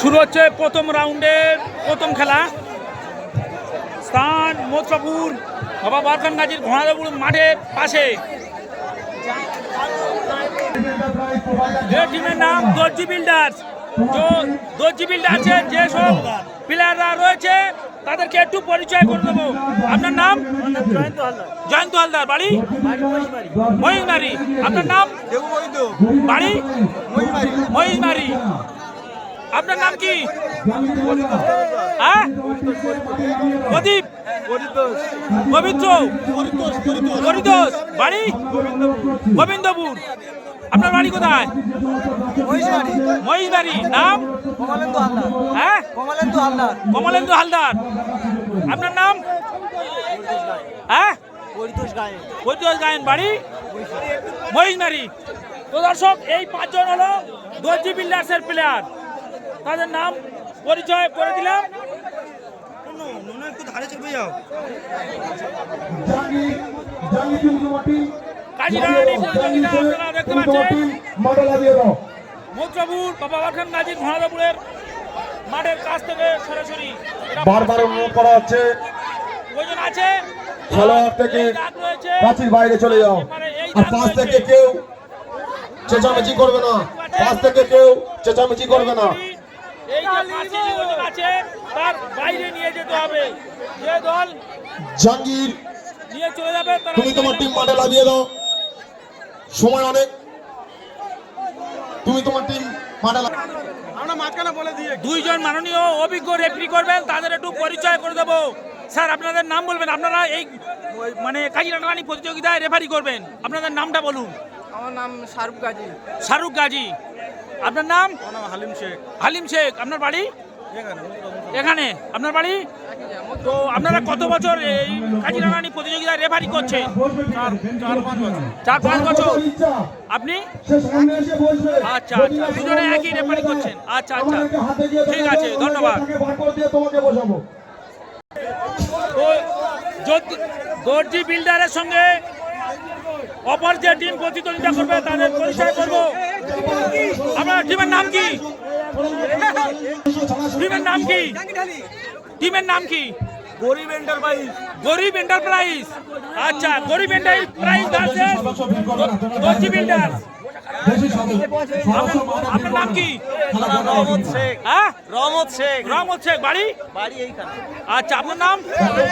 শুরু হচ্ছে প্রথম রাউন্ডের প্রথম খেলা। স্থান মোত্রাপুর বাবা বারখান গাজীর ঘোড়াদপুর মাঠের পাশে। টিমের নাম দর্জি বিল্ডার্স। দর্জি বিল্ডার্সের যেসব প্লেয়াররা রয়েছে তাদেরকে একটু পরিচয় করে দেবো। আপনার নাম? জয়ন্ত হালদার। বাড়ি? মহিষমারি আপনার নাম? বাড়ি? মহিষমারি আপনার নাম কি? হ্যাঁ? প্রদীপ। পবিত্র। পরিতোষ। বাড়ি? গোবিন্দপুর। আপনার বাড়ি কোথায়? মহিষবাড়ি। নাম? কমলেন্দু হালদার। হ্যাঁ? কমলেন্দু হালদার। কমলেন্দু হালদার। আপনার নাম? হ্যাঁ? পরিতোষ গায়ে পরিতোষ গায়ন। বাড়ি? মহিষমারি তো দর্শক এই পাঁচজন হলো দর্জি বিল্ডার্সের প্লেয়ার তাদের নাম পরিচয় করে দিলাম। একটু ধারে চলে যাও। মৌত্রপুর বাবা গাজীর মাঠের কাছ থেকে সরাসরি এরা বারবার অনুরোধ করা হচ্ছে। প্রয়োজন আছে? খেলোয়াড় থেকে বাইরে চলে যাও। আর রয়েছে। থেকে কেউ চেঁচামেচি করবে না। পাঁচ থেকে কেউ চেঁচামেচি করবে না। এই যে পাঁচটি প্রয়োজন আছে তার বাইরে নিয়ে যেতে হবে। যে দল জাহাঙ্গীর তুমি তোমার টিম মাঠে লাগিয়ে দাও। সময় অনেক। তুমি তোমার টিম মাঠে লাগা- আমরা মাঝখানে বলে দিয়ে দুইজন মাননীয় অভিজ্ঞ রেফারি করবেন তাদের একটু পরিচয় করে দেবো। স্যার আপনাদের নাম বলবেন? আপনারা এই মানে কাজিরাঙ্গানি প্রতিযোগিতায় রেফারি করবেন। আপনাদের নামটা বলুন। আমার নাম শাহরুখ গাজী। শাহরুখ গাজী। আপনার নাম? আমার নাম হালিম শেখ। হালিম শেখ। আপনার বাড়ি? এখানে আপনার বাড়ি? তো আপনারা কত বছর এই কাজিরাঙ্গানি প্রতিযোগিতায় রেফারি করছেন? চার পাঁচ বছর। আপনি? সে সামনে এসে বসবে। আচ্ছা আচ্ছা। দুজনে একই রেফারি করছেন। আচ্ছা আচ্ছা। ঠিক আছে ধন্যবাদ। দর্জি বিল্ডারের সঙ্গে অপর যে টিম প্রতিদ্বন্দ্বিতা করবে তাদের পরিচয় করব। আপনার টিমের নাম কি? টিমের নাম কি? টিমের নাম কি? গরিব এন্টারপ্রাইজ গরিব এন্টারপ্রাইজ আচ্ছা গরিব এন্টারপ্রাইজ ভার্সেস দর্জি বিল্ডার বেশি সদস্য আপনার নাম কি? রহমত শেখ। হ্যাঁ? রহমত শেখ। রহমত শেখ বাড়ি? বাড়ি এইখানে। আচ্ছা আপনার নাম?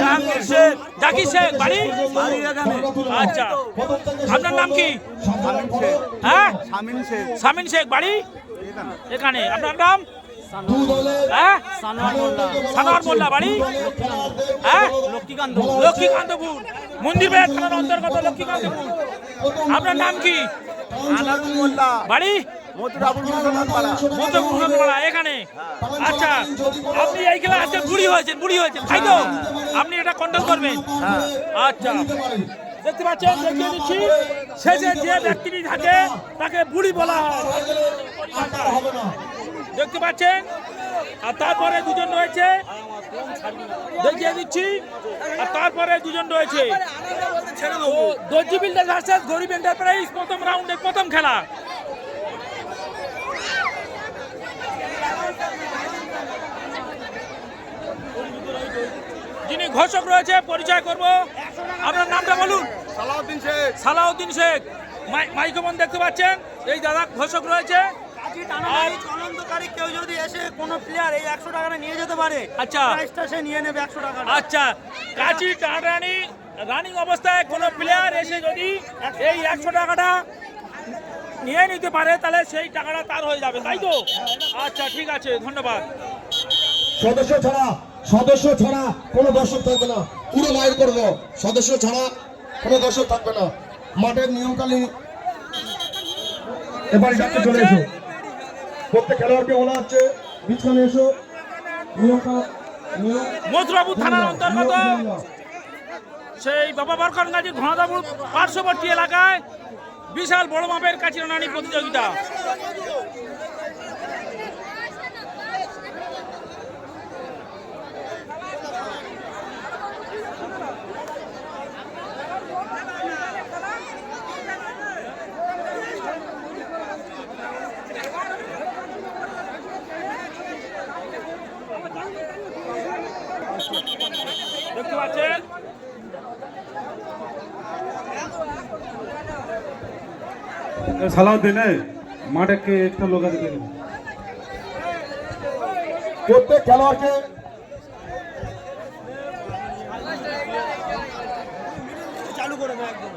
জাহাঙ্গীর শেখ। জাকির শেখ বাড়ি? বাড়ি এখানে। আচ্ছা আপনার নাম কি? হ্যাঁ? শামিন শেখ। সামিন শেখ বাড়ি? এখানে। আপনার নাম? হ্যাঁ? সানোয়ার মোল্লা। বাড়ি? হ্যাঁ? লক্ষ্মীকান্ত। লক্ষ্মীকান্তপুর। মন্দির থানার অন্তর্গত লক্ষ্মীকান্তপুর। আপনার নাম কি? বাড়ি? এখানে? আচ্ছা আপনি এই খেলা আজকে বুড়ি হয়েছেন বুড়ি হয়েছেন তাই তো? আপনি এটা কন্ট্রোল করবেন। আচ্ছা। দেখতে পাচ্ছেন দেখিয়ে দিচ্ছি। শেষে যে ব্যক্তিটি থাকে তাকে বুড়ি বলা হয়। দেখতে পাচ্ছেন? আর তারপরে দুজন রয়েছে। দেখিয়ে দিচ্ছি। আর তারপরে দুজন রয়েছে। দর্জি বিল্ডার ভার্সেস গরিব এন্টারপ্রাইজ প্রথম রাউন্ডের প্রথম খেলা। যিনি ঘোষক রয়েছে পরিচয় করব। আপনার নামটা বলুন। সালাউদ্দিন শেখ। সালাউদ্দিন শেখ। মাই- মাইক্রোফোন দেখতে পাচ্ছেন। এই দাদা ঘোষক রয়েছে। আর চলন্তকারী কেউ যদি এসে কোনো প্লেয়ার এই একশো টাকাটা নিয়ে যেতে পারে আচ্ছা। প্রাইসটা সে নিয়ে নেবে একশো টাকা আচ্ছা কাঁচি টানরানি রানিং অবস্থায় কোনো প্লেয়ার এসে যদি এই একশো টাকাটা নিয়ে নিতে পারে তাহলে সেই টাকাটা তার হয়ে যাবে তাই তো? আচ্ছা ঠিক আছে ধন্যবাদ। সদস্য ছাড়া সদস্য ছাড়া কোনো দর্শক থাকবে না। পুরো বাইর করে দাও সদস্য ছাড়া কোনো দর্শক থাকবে না। মাঠের নিয়মকালীন এবারে ডাকতে চলে এসো। প্রত্যেক খেলোয়াড়কে বলা হচ্ছে বিছখানে এসো। মথুরাপুর থানার অন্তর্গত সেই বাবা বরখান গাজীর ঘোড়াদাপুর পার্শ্ববর্তী এলাকায় বিশাল বড় মাপের কাচিরানি প্রতিযোগিতা। সালাউদ্দিন এই মাঠে কে একটা লোক আছে প্রত্যেক খেলোয়াড়কে চালু করে দেয় একদম।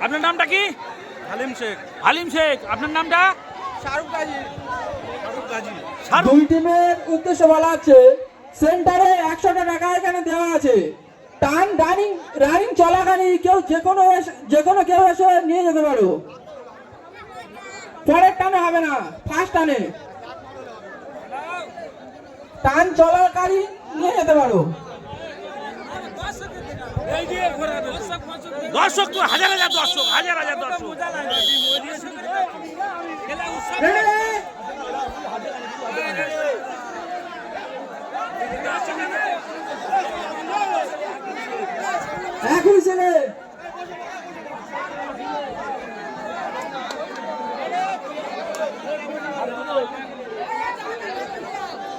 আপনার নামটা কি? হালিম শেখ। হালিম শেখ। আপনার নামটা? শাহরুখ গাজী শাহরুখ গাজী দুই টিমের উদ্দেশ্যে বলা আছে। সেন্টারে একশোটা টাকা এখানে দেওয়া আছে। টান রানিং রানিং চলাকালীন কেউ যে কোনো এসে- যে কোনো কেউ এসে নিয়ে যেতে পারো। পরের টানে হবে না। ফার্স্ট টানে। টান চলাকালীন নিয়ে যেতে পারো। দর্শক তো হাজার হাজার দর্শক, হাজার হাজার দর্শক।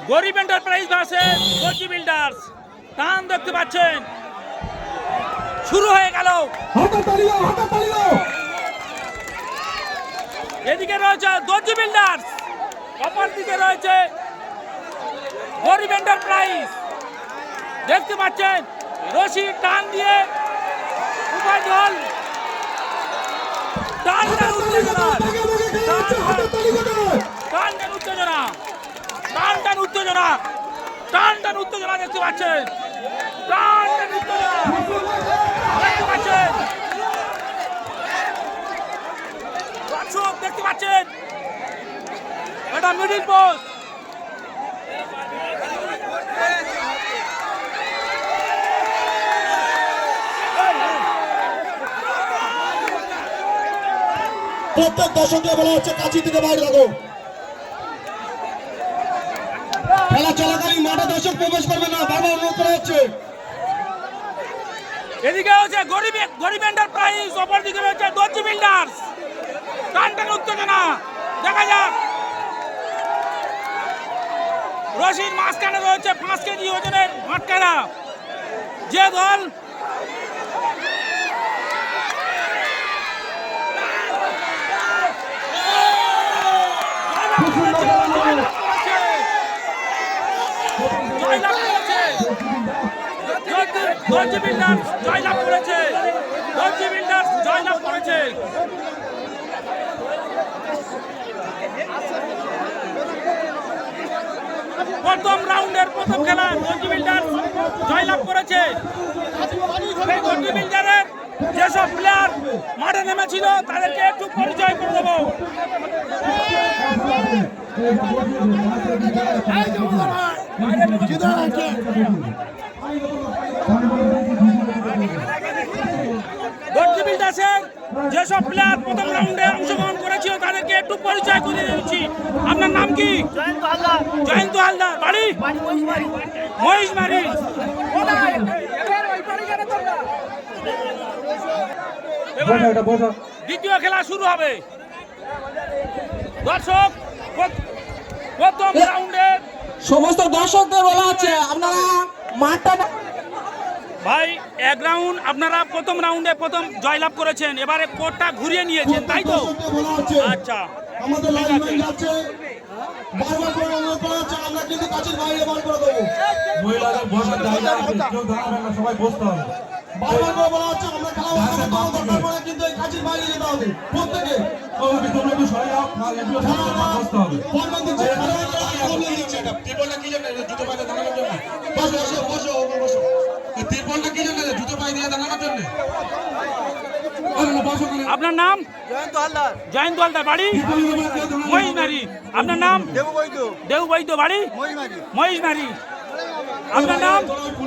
গরিব এন্টারপ্রাইজ ভার্সেস গর্জি বিল্ডার্স টান দেখতে পাচ্ছেন। শুরু হয়ে গেল। এদিকে রয়েছে দর্জি বিল্ডার্স অপর দিকে রয়েছে গরিব এন্টারপ্রাইজ দেখতে পাচ্ছেন রশি টান দিয়ে উভয় দল টান টান উত্তেজনা। টান টান উত্তেজনা। টান টান উত্তেজনা। টান টান উত্তেজনা দেখতে পাচ্ছেন। টান টান উত্তেজনা। প্রত্যেক দর্শককে বলা হচ্ছে কাছি থেকে বাইরে রাখো। খেলা চলাকালীন মাঠে দর্শক প্রবেশ করবে না, বারবার অনুরোধ করা হচ্ছে। এদিকে হচ্ছে গরিব গরিব এন্টারপ্রাইজ অপর দিকে হচ্ছে দর্জি বিল্ডার্স টানটান টান উত্তেজনা। দেখা যাক। রশির মাঝখানে রয়েছে পাঁচ কেজি ওজনের ভাটকারা যে দল জয়লাভ করেছে দর্জি বিল্ডার্স জয়লাভ করেছে। দর্জি বিল্ডার্স জয়লাভ করেছে। প্রথম রাউন্ডের প্রথম খেলা দর্জি বিল্ডার্স জয়লাভ করেছে। দর্জি বিল্ডারের যেসব প্লেয়ার মাঠে নেমেছিল তাদেরকে একটু পরিচয় করে দেবো। যেসব প্লেয়ার প্রথম রাউন্ডে অংশগ্রহণ করেছিল, তাদেরকে একটু পরিচয় করে দিচ্ছি। আপনার নাম কি? জয়ন্ত হালদার। বাড়ি? বাড়ি। এটা বসো দ্বিতীয় খেলা শুরু হবে। দর্শক প্রথম রাউন্ডে সমস্ত দর্শকদের বলা হচ্ছে আপনারা মাঠটা ভাই এক রাউন্ড আপনারা প্রথম রাউন্ডে প্রথম জয়লাভ করেছেন এবারে কোর্টটা ঘুরিয়ে নিয়েছেন তাই তো? বলা হচ্ছে। আচ্ছা। বসো বসো ওপর বসো এই তিরপলটা কি জন্য? জুতো পায়ে দিয়ে দাঁড়ানোর জন্য? আপনার নাম? জয়ন্ত হালদার। জয়ন্ত হালদার বাড়ি? মহিষমারি আপনার নাম? দেবু বৈদ্য দেবু বৈদ্য বাড়ি মহিমারি মহিষমারি আপনার নাম?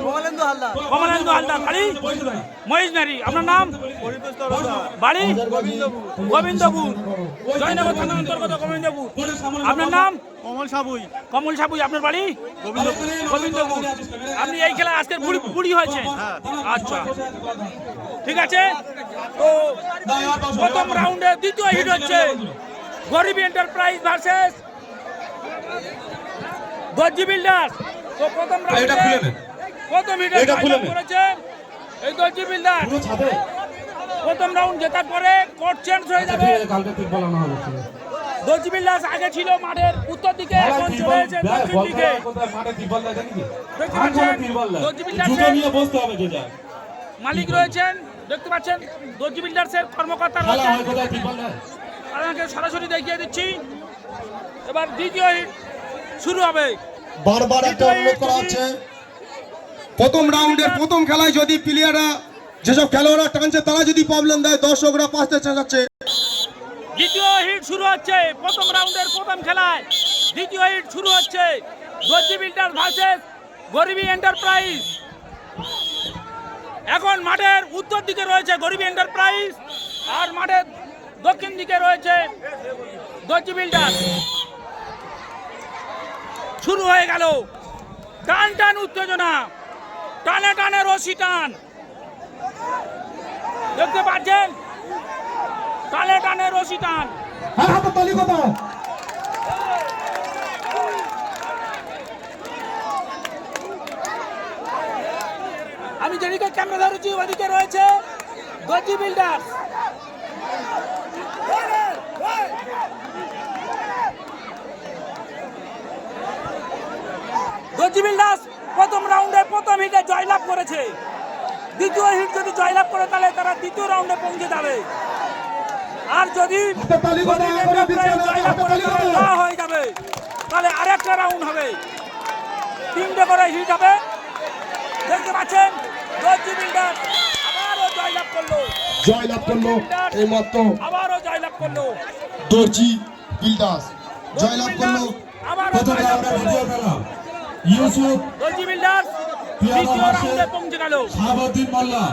কমলেন্দু হালদার। কমলেন্দু হালদার। বাড়ি? আপনার নাম? বাড়ি? গোবিন্দপুর। জয়নগর থানা অন্তর্গত গোবিন্দপুর। আপনার নাম? কমল সাবুই। কমল সাপুই আপনার বাড়ি? গোবিন্দপুর। আপনি এই খেলা বুড়ি বুড়ি হয়েছে আচ্ছা। ঠিক আছে? তো প্রথম রাউন্ডে দ্বিতীয় হিট হচ্ছে Garibi enterprise versus Darji builders তো প্রথম এটা খুলে এটা খুলে। এই প্রথম রাউন্ড জেতার পরে কোর্ট চেঞ্জ হয়ে যাবে। কালকে হবে দর্জি আগে ছিল মাঠের উত্তর দিকে এখন চলে এসেছে দক্ষিণ দিকে। দেখতে পাচ্ছেন দর্জি মালিক রয়েছেন দেখতে পাচ্ছেন দর্জি বিল্ডার্সের কর্মকর্তা রয়েছেন। আপনাকে সরাসরি দেখিয়ে দিচ্ছি। এবার দ্বিতীয় শুরু হবে। বারবার একটা অনুরোধ করা হচ্ছে। প্রথম রাউন্ডের প্রথম খেলায় যদি প্লেয়াররা যেসব খেলোয়াড়রা টানছে তারা যদি প্রবলেম দেয় দর্শকরা পাশে চেঁচাচ্ছে দ্বিতীয় হিট শুরু হচ্ছে প্রথম রাউন্ডের প্রথম খেলায়। দ্বিতীয় হিট শুরু হচ্ছে দর্জি বিল্ডার ভার্সেস গরিবী এন্টারপ্রাইজ। এখন মাঠের উত্তর দিকে রয়েছে গরিবী এন্টারপ্রাইজ আর মাঠের দক্ষিণ দিকে রয়েছে দর্জি বিল্ডার। শুরু হয়ে গেল। টান টান উত্তেজনা। টানে টানে রশি টান। দেখতে পাচ্ছেন? টানে টানে রশি টান। হ্যাঁ আমি যেদিকে ক্যামেরা ধরেছি ওদিকে রয়েছে গজি বিল্ডার্স। গজি দাস প্রথম রাউন্ডে প্রথম হিটে জয়লাভ করেছে। দ্বিতীয় হিট যদি জয়লাভ করে তাহলে তারা দ্বিতীয় রাউন্ডে পৌঁছে যাবে। আর যদি না, জয়লাভ করে না হয়ে যাবে। তাহলে আরেকটা রাউন্ড হবে। তিনটে করে হিট হবে। দেখতে পাচ্ছেন গজি বিল্ডার আবারও জয়লাভ করল। জয়লাভ করল এই মাত্র আবারও জয়লাভ করল। দর্জি বিল্ডার্স। জয়লাভ করল আবারও প্রথম জয়লাভ রাউন্ডের করল। দ্বিতীয় খেলা ইউসুফ শাহাবুদ্দিন মোল্লা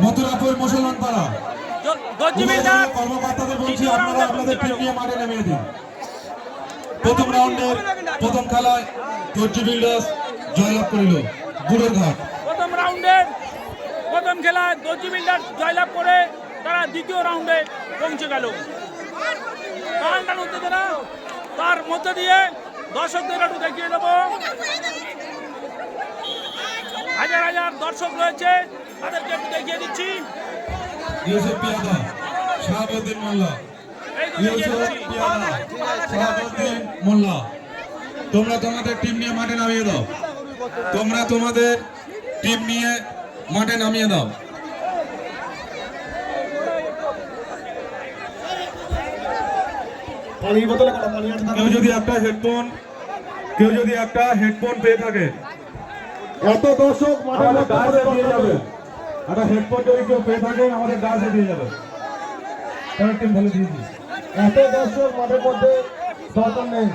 মথুরাপুর মুসলমান পাড়া দ- দর্জি বিল্ডার কর্মকর্তাদের বলছি দ্বিতীয় আপনারা আপনাদের টিম নিয়ে মাঠে নেমে দিন। প্রথম রাউন্ডের প্রথম খেলায় দর্জি বিল্ডার্স জয়লাভ করিল বুড়োর ঘাট। প্রথম রাউন্ডের প্রথম খেলায় জয়লাভ করে তারা দ্বিতীয় রাউন্ডে পৌঁছে গেল। উত্তেজনা তার মধ্যে দিয়ে দর্শকদের একটু দেখিয়ে দেবো। হাজার হাজার দর্শক রয়েছে তাদেরকে একটু দেখিয়ে দিচ্ছি। শাহাবুদ্দিন শাহাবুদ্দিন মোল্লা। তোমরা তোমাদের টিম নিয়ে মাঠে নামিয়ে দাও। তোমরা তোমাদের টিম নিয়ে মাঠে নামিয়ে দাও। পানির বোতলে কটা পানি আছে কেউ যদি একটা হেডফোন কেউ যদি একটা হেডফোন পেয়ে থাকে। এত দর্শক মাঠে গাছে দিয়ে যাবে। একটা হেডফোন যদি কেউ পেয়ে থাকে আমাদের গাছে দিয়ে যাবে। তার টিম ভালো দিয়েছি এত দর্শক মাঠের মধ্যে দরকার নেই।